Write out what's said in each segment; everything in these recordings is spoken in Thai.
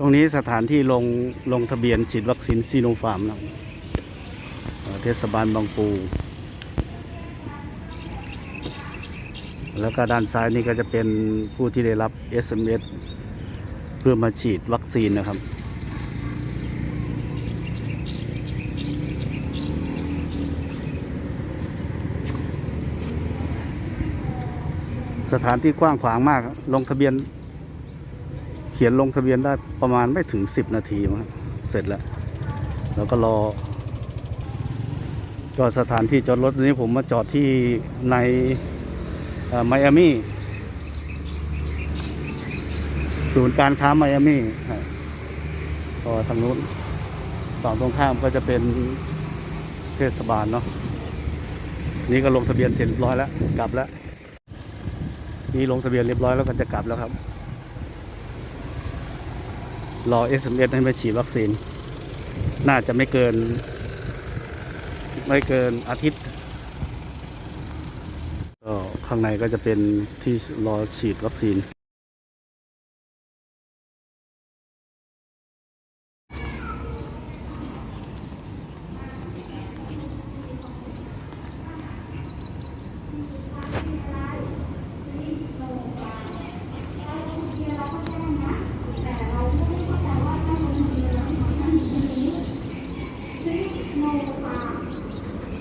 ตรงนี้สถานที่ลงลงทะเบียนฉีดวัคซีนซีโนฟาร์มนะเทศบาลบางปู แล้วก็ด้านซ้ายนี่ก็จะเป็นผู้ที่ได้รับ SMS เพื่อมาฉีดวัคซีนนะครับสถานที่กว้างขวางมาก ลงทะเบียน ขียนลงทะเบียนได้ประมาณไม่ถึงสิบนาทีมั้งเสร็จแล้ว แล้วก็รอก็สถานที่จอดรถนี้ผมมาจอดที่ในไมอามี่ศูนย์การค้าไมอามี่ก็ทางนู้นฝั่งตรงข้ามก็จะเป็นเทศบาลเนาะนี่ก็ลงทะเบียนเสร็จเรียบร้อยแล้ว กลับแล้ว นี่ลงทะเบียนเรียบร้อยแล้วก็จะกลับแล้วครับ รอ SMS ให้มาฉีดวัคซีน น่าจะไม่เกิน ไม่เกินอาทิตย์ก็ข้างในก็จะเป็นที่รอฉีดวัคซีน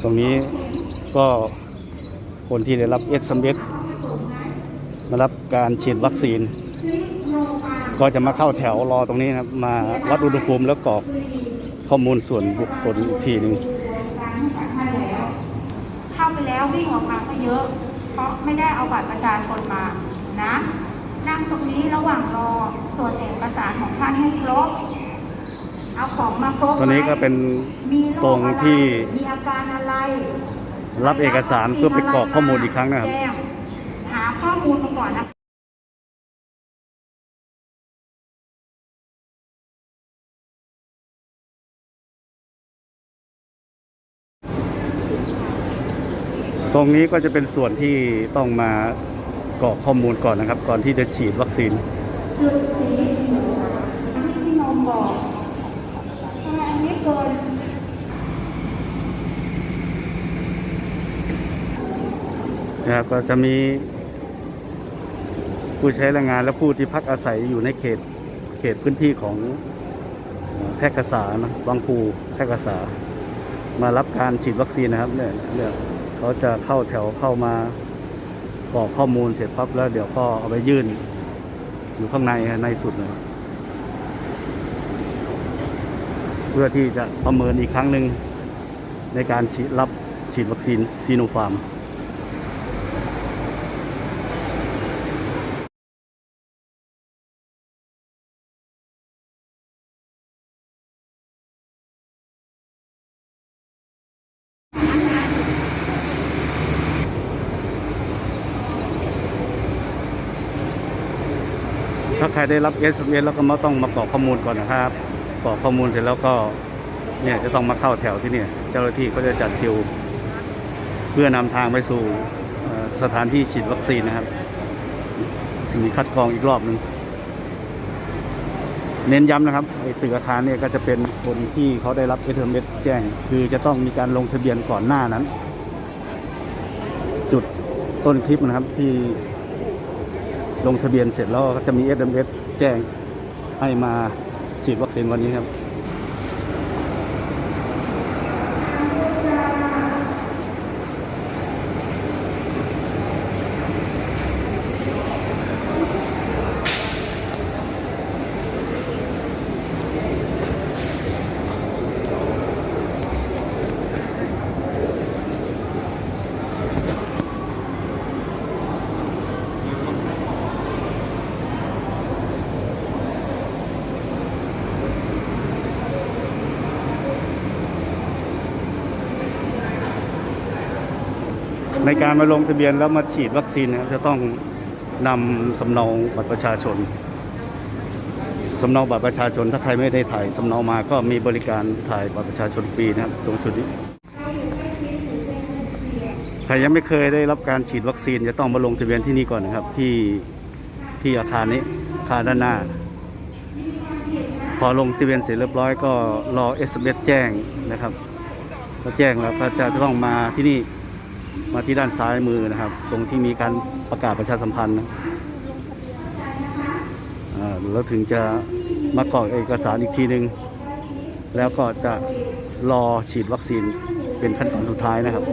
รงนี้ก็คนที่ได้รับเอสเมมารับการฉีดวัคซีน ก็จะมาเข้าแถวรอตรงนี้นะมาวัดอุณหภูมิแล้วกรอกข้อมูลส่วนบุคคลอีกทีหนึ่งเข้าไปแล้ววิ่งออกมาก็เยอะ เพราะไม่ได้เอาบัตรประชาชนมานะ นั่งตรงนี้ระหว่างรอตรวจเอกสารของท่านให้ครบ เอาของมาครบตัวนี้ก็เป็นมีโคตรงที่อะไรมีอาการอะไรรับเอกสารเพื่อไปกรอกข้อมูลอีกครั้งนะครับแจ้งหาข้อมูลมาก่อนนะตรงนี้ก็จะเป็นส่วนที่ต้องมากรอกข้อมูลก่อนนะครับ ก่อนที่จะฉีดวัคซีนจุดสีอันที่พี่นมบอกทำไมอันนี้เกิน นะครับ ก็จะมีผู้ใช้แรงงานและผู้ที่พักอาศัยอยู่ในเขตเขตพื้นที่ของแพร่กษานะบางปูแพร่กษา มารับการฉีดวัคซีนนะครับเนี่ยเนี่ยเขาจะเข้าแถวเข้ามากรอกข้อมูลเสร็จปั๊บแล้วเดี๋ยวก็เอาไปยื่น อยู่ข้างในในสุดเลยเพื่อที่จะประเมินอีกครั้งหนึ่งในการรับฉีดวัคซีนซีโนฟาร์ม ถ้าใครได้รับ SMS แล้วก็มาต้องมากรอกข้อมูลก่อนนะครับกรอกข้อมูลเสร็จแล้วก็เนี่ยจะต้องมาเข้าแถวที่เนี่ยเจ้าหน้าที่ก็จะจัดคิว เพื่อนำทางไปสู่สถานที่ฉีดวัคซีนนะครับ มีคัดกรองอีกรอบหนึ่งเน้นย้ำนะครับไอ้ตึกอาคารเนี่ยก็จะเป็นคนที่เขาได้รับ SMS แจ้ง คือจะต้องมีการลงทะเบียนก่อนหน้านั้น จุดต้นคลิปนะครับที่ ลงทะเบียนเสร็จแล้วก็จะมี SMS แจ้งให้มาฉีดวัคซีนวันนี้ครับ ในการมาลงทะเบียนแล้วมาฉีดวัคซีนนะครับจะต้องนำสำเนาบัตรประชาชนสำเนาบัตรประชาชน ถ้าใครไม่ได้ถ่ายสำเนามาก็มีบริการถ่ายบัตรประชาชนฟรีนะครับตรงจุดนี้ ใครยังไม่เคยได้รับการฉีดวัคซีนจะต้องมาลงทะเบียนที่นี่ก่อนนะครับ ที่ที่อาคารนี้อาคารด้านหน้า พอลงทะเบียนเสร็จเรียบร้อยก็รอ SMS แจ้งนะครับพอแจ้งแล้วก็จะต้องมาที่นี่ มาที่ด้านซ้ายมือนะครับ ตรงที่มีการประกาศประชาสัมพันธ์นะแล้วถึงจะมากรอกเอกสารอีกทีหนึ่งแล้วก็จะรอฉีดวัคซีนเป็นขั้นตอนสุดท้ายนะครับ